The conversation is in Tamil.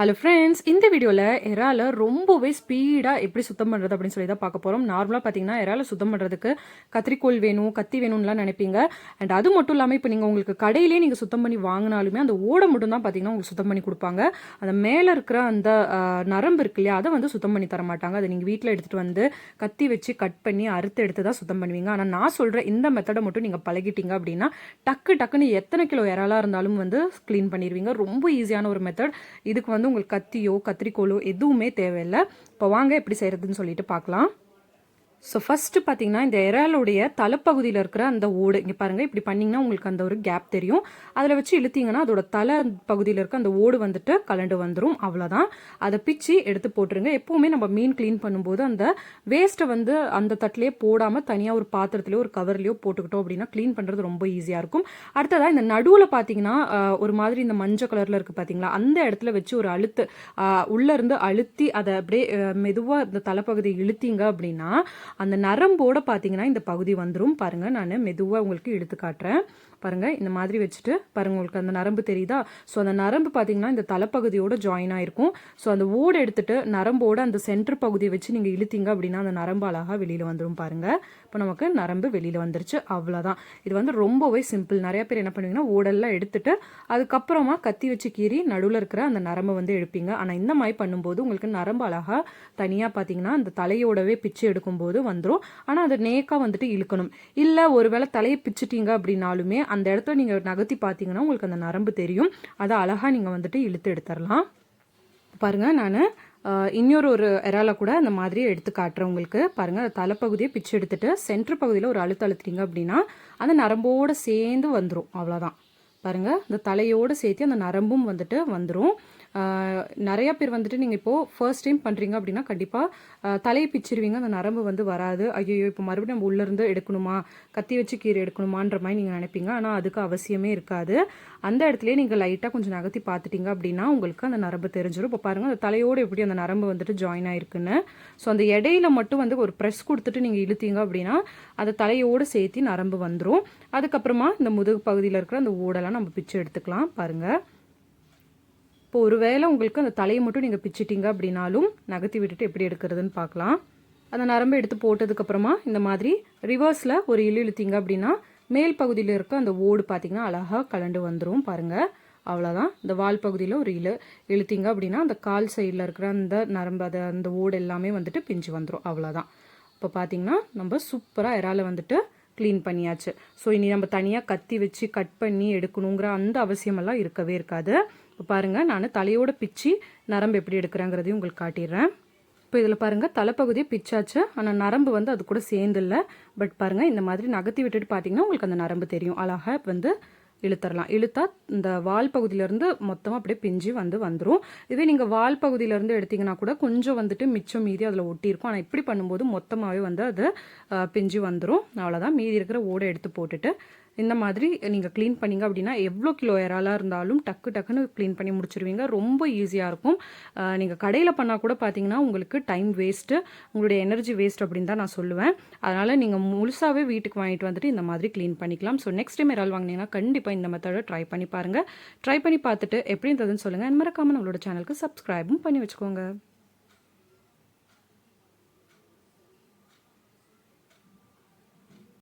ஹலோ ஃப்ரெண்ட்ஸ் இந்த வீடியோவில் இறால ரொம்பவே ஸ்பீடாக எப்படி சுத்தம் பண்ணுறது அப்படின்னு சொல்லி தான் பார்க்க போகிறோம் நார்மலாக பார்த்தீங்கன்னா இறால சுத்தம் பண்ணுறதுக்கு கத்திரிக்கோல் வேணும் கத்தி வேணும்லாம் நினைப்பீங்க. அண்ட் அது மட்டும் இல்லாமல் இப்போ நீங்கள் உங்களுக்கு கடையிலே நீங்கள் சுத்தம் பண்ணி வாங்கினாலுமே அந்த ஓடை மட்டும் தான் பார்த்தீங்கன்னா உங்களுக்கு சுத்தம் பண்ணி கொடுப்பாங்க. அந்த மேலே இருக்கிற அந்த நரம்பு இருக்கு இல்லையா அதை வந்து சுத்தம் பண்ணி தர மாட்டாங்க. அதை நீங்கள் வீட்டில் எடுத்துகிட்டு வந்து கத்தி வச்சு கட் பண்ணி அறுத்து எடுத்து தான் சுத்தம் பண்ணுவீங்க. ஆனால் நான் சொல்கிற இந்த மெத்தடை மட்டும் நீங்கள் பழகிட்டீங்க அப்படின்னா டக்கு டக்குன்னு எத்தனை கிலோ இறாலாக இருந்தாலும் வந்து க்ளீன் பண்ணிடுவீங்க ரொம்ப ஈஸியான ஒரு மெத்தட் இதுக்கு வந்து உங்களுக்கு கத்தியோ கத்திரிக்கோலோ எதுவுமே தேவையில்லை. இப்போ வாங்க எப்படி செய்கிறதுன்னு சொல்லிட்டு பார்க்கலாம். ஸோ ஃபஸ்ட்டு பார்த்தீங்கன்னா இந்த இறாலுடைய தலைப்பகுதியில் இருக்கிற அந்த ஓடு இங்கே பாருங்கள் இப்படி பண்ணிங்கன்னா உங்களுக்கு அந்த ஒரு கேப் தெரியும். அதில் வச்சு இழுத்தீங்கன்னா அதோட தலை பகுதியில் இருக்க அந்த ஓடு வந்துட்டு கலண்டு வந்துடும் அவ்வளோதான் அதை பிச்சு எடுத்து போட்டுருங்க. எப்போவுமே நம்ம மீன் க்ளீன் பண்ணும்போது அந்த வேஸ்ட்டை வந்து அந்த தட்டிலே போடாமல் தனியாக ஒரு பாத்திரத்துலையோ ஒரு கவர்லையோ போட்டுக்கிட்டோம் அப்படின்னா க்ளீன் பண்ணுறது ரொம்ப ஈஸியாக இருக்கும். அடுத்ததாக இந்த நடுவில் பார்த்தீங்கன்னா ஒரு மாதிரி இந்த மஞ்சள் கலரில் இருக்குது பார்த்தீங்களா அந்த இடத்துல வச்சு ஒரு அழுத்து உள்ளேருந்து இருந்து அழுத்தி அதை அப்படியே மெதுவாக இந்த தலைப்பகுதி இழுத்தீங்க அப்படின்னா அந்த நரம்போட பார்த்தீங்கன்னா இந்த பகுதி வந்துடும் பாருங்க நான் மெதுவாக உங்களுக்கு எடுத்து காட்டுறேன். பாருங்கள் இந்த மாதிரி வச்சுட்டு பாருங்கள் உங்களுக்கு அந்த நரம்பு தெரியுதா? ஸோ அந்த நரம்பு பார்த்தீங்கன்னா இந்த தலைப்பகுதியோட ஜாயின் ஆகிருக்கும் ஸோ அந்த ஓடு எடுத்துட்டு நரம்போட அந்த சென்டர் பகுதியை வச்சு நீங்கள் இழுத்தீங்க அப்படின்னா அந்த நரம்பு அழகாக வெளியில் வந்துடும் பாருங்கள் இப்போ நமக்கு நரம்பு வெளியில் வந்துருச்சு அவ்வளோதான் இது வந்து ரொம்பவே சிம்பிள் நிறைய பேர் என்ன பண்ணுவீங்கன்னா ஓடெல்லாம் எடுத்துட்டு அதுக்கப்புறமா கத்தி வச்சு கீறி நடுவில் இருக்கிற அந்த நரம்பை வந்து எடுப்பீங்க. ஆனால் இந்த மாதிரி பண்ணும்போது உங்களுக்கு நரம்பு அழகாக தனியாக பார்த்தீங்கன்னா அந்த தலையோடவே பிச்சு எடுக்கும்போது வந்துடும் ஆனால் அதை நேக்காக வந்துட்டு இழுக்கணும். இல்லை ஒருவேளை தலையை பிச்சுட்டீங்க அப்படின்னாலுமே அந்த இடத்துல நீங்கள் நகர்த்தி பார்த்தீங்கன்னா உங்களுக்கு அந்த நரம்பு தெரியும். அதை அழகாக நீங்கள் வந்துட்டு இழுத்து எடுத்துடலாம். பாருங்கள் நான் இன்னொரு ஒரு இறால கூட அந்த மாதிரி எடுத்து காட்டுறேன் உங்களுக்கு. பாருங்கள் தலைப்பகுதியை பிச்சு எடுத்துட்டு சென்ட்ரு பகுதியில் ஒரு அழுத்த அழுத்துறீங்க அப்படின்னா அந்த நரம்போட சேர்ந்து வந்துடும் அவ்வளோதான் பாருங்கள் இந்த தலையோடு சேர்த்து அந்த நரம்பும் வந்துட்டு வந்துடும் நிறையா பேர் வந்துட்டு நீங்கள் இப்போது ஃபர்ஸ்ட் டைம் பண்ணுறீங்க அப்படின்னா கண்டிப்பாக தலையை பிச்சிருவீங்க அந்த நரம்பு வந்து வராது. ஐயோ இப்போ மறுபடியும் நம்ம உள்ளேருந்து எடுக்கணுமா? கத்தி வச்சு கீரை எடுக்கணுமான்ற மாதிரி நீங்கள் நினைப்பீங்க. ஆனால் அதுக்கு அவசியமே இருக்காது. அந்த இடத்துலேயே நீங்கள் லைட்டாக கொஞ்சம் நகர்த்தி பார்த்துட்டீங்க அப்படின்னா உங்களுக்கு அந்த நரம்பு தெரிஞ்சிடும் இப்போ பாருங்கள் அந்த தலையோடு எப்படி அந்த நரம்பு வந்துட்டு ஜாயின் ஆயிருக்குன்னு. ஸோ அந்த இடையில மட்டும் வந்து ஒரு ப்ரெஸ் கொடுத்துட்டு நீங்கள் இழுத்தீங்க அப்படின்னா அந்த தலையோடு சேர்த்து நரம்பு வந்துடும் அதுக்கப்புறமா இந்த முதுகு பகுதியில் இருக்கிற அந்த ஓடெல்லாம் நம்ம பிச்சு எடுத்துக்கலாம் பாருங்கள் இப்போ ஒருவேளை உங்களுக்கு அந்த தலையை மட்டும் நீங்கள் பிச்சிட்டிங்க அப்படின்னாலும் நகர்த்தி விட்டுட்டு எப்படி எடுக்கிறதுன்னு பார்க்கலாம். அந்த நரம்பு எடுத்து போட்டதுக்கப்புறமா இந்த மாதிரி ரிவர்ஸில் ஒரு இழு இழுத்தீங்க அப்படின்னா மேல் பகுதியில் இருக்க அந்த ஓடு பார்த்திங்கன்னா அழகாக கலண்டு வந்துடும் பாருங்கள் அவ்வளோதான் இந்த வால் பகுதியில் ஒரு இழு இழுத்திங்க அப்படின்னா அந்த கால் சைடில் இருக்கிற அந்த நரம்பு அதை அந்த ஓடு எல்லாமே வந்துட்டு பிஞ்சு வந்துடும் அவ்வளோதான் இப்போ பார்த்தீங்கன்னா நம்ம சூப்பராக இறால வந்துட்டு க்ளீன் பண்ணியாச்சு. ஸோ இனி நம்ம தனியாக கத்தி வச்சு கட் பண்ணி எடுக்கணுங்கிற அந்த அவசியமெல்லாம் இருக்கவே இருக்காது. இப்போ பாருங்கள் நான் தலையோட பிச்சு நரம்பு எப்படி எடுக்கிறேங்கிறதையும் உங்களுக்கு காட்டிடுறேன். இப்போ இதில் பாருங்கள் தலைப்பகுதியை பிச்சாச்சு. ஆனால் நரம்பு வந்து அது கூட சேர்ந்து இல்லை. பட் பாருங்கள் இந்த மாதிரி நகர்த்தி விட்டுட்டு பார்த்தீங்கன்னா உங்களுக்கு அந்த நரம்பு தெரியும். அழகாக வந்து இழுத்தரலாம். இழுத்தா இந்த வால் பகுதியிலேருந்து மொத்தமாக அப்படியே பிஞ்சு வந்து வந்துடும் இதே நீங்கள் வால் பகுதியிலேருந்து எடுத்தீங்கன்னா கூட கொஞ்சம் வந்துட்டு மிச்சம் மீதி அதில் ஒட்டியிருக்கும். ஆனால் இப்படி பண்ணும்போது மொத்தமாகவே வந்து அது அஹ், பிஞ்சு வந்துடும் அவ்வளோதான் மீதி இருக்கிற ஓடை எடுத்து போட்டுட்டு இந்த மாதிரி நீங்கள் க்ளீன் பண்ணீங்க அப்படின்னா எவ்வளோ கிலோ இறாலாக இருந்தாலும் டக்கு டக்குன்னு க்ளீன் பண்ணி முடிச்சிருவீங்க. ரொம்ப ஈஸியாக இருக்கும். நீங்கள் கடையில் பண்ணால் கூட பார்த்தீங்கன்னா உங்களுக்கு டைம் வேஸ்ட்டு உங்களுடைய எனர்ஜி வேஸ்ட் அப்படின்னு தான் நான் சொல்லுவேன். அதனால் நீங்கள் முழுசாகவே வீட்டுக்கு வாங்கிட்டு வந்துட்டு இந்த மாதிரி க்ளீன் பண்ணிக்கலாம். ஸோ நெக்ஸ்ட் டைம் இறால் வாங்கினீங்கன்னா கண்டிப்பாக இந்த மெத்தடை ட்ரை பண்ணி பாருங்கள் ட்ரை பண்ணி பார்த்துட்டு எப்படி இருந்ததுன்னு சொல்லுங்கள் மறக்காமல் நம்மளோட சேனலுக்கு சப்ஸ்கிரைபும் பண்ணி வச்சுக்கோங்க.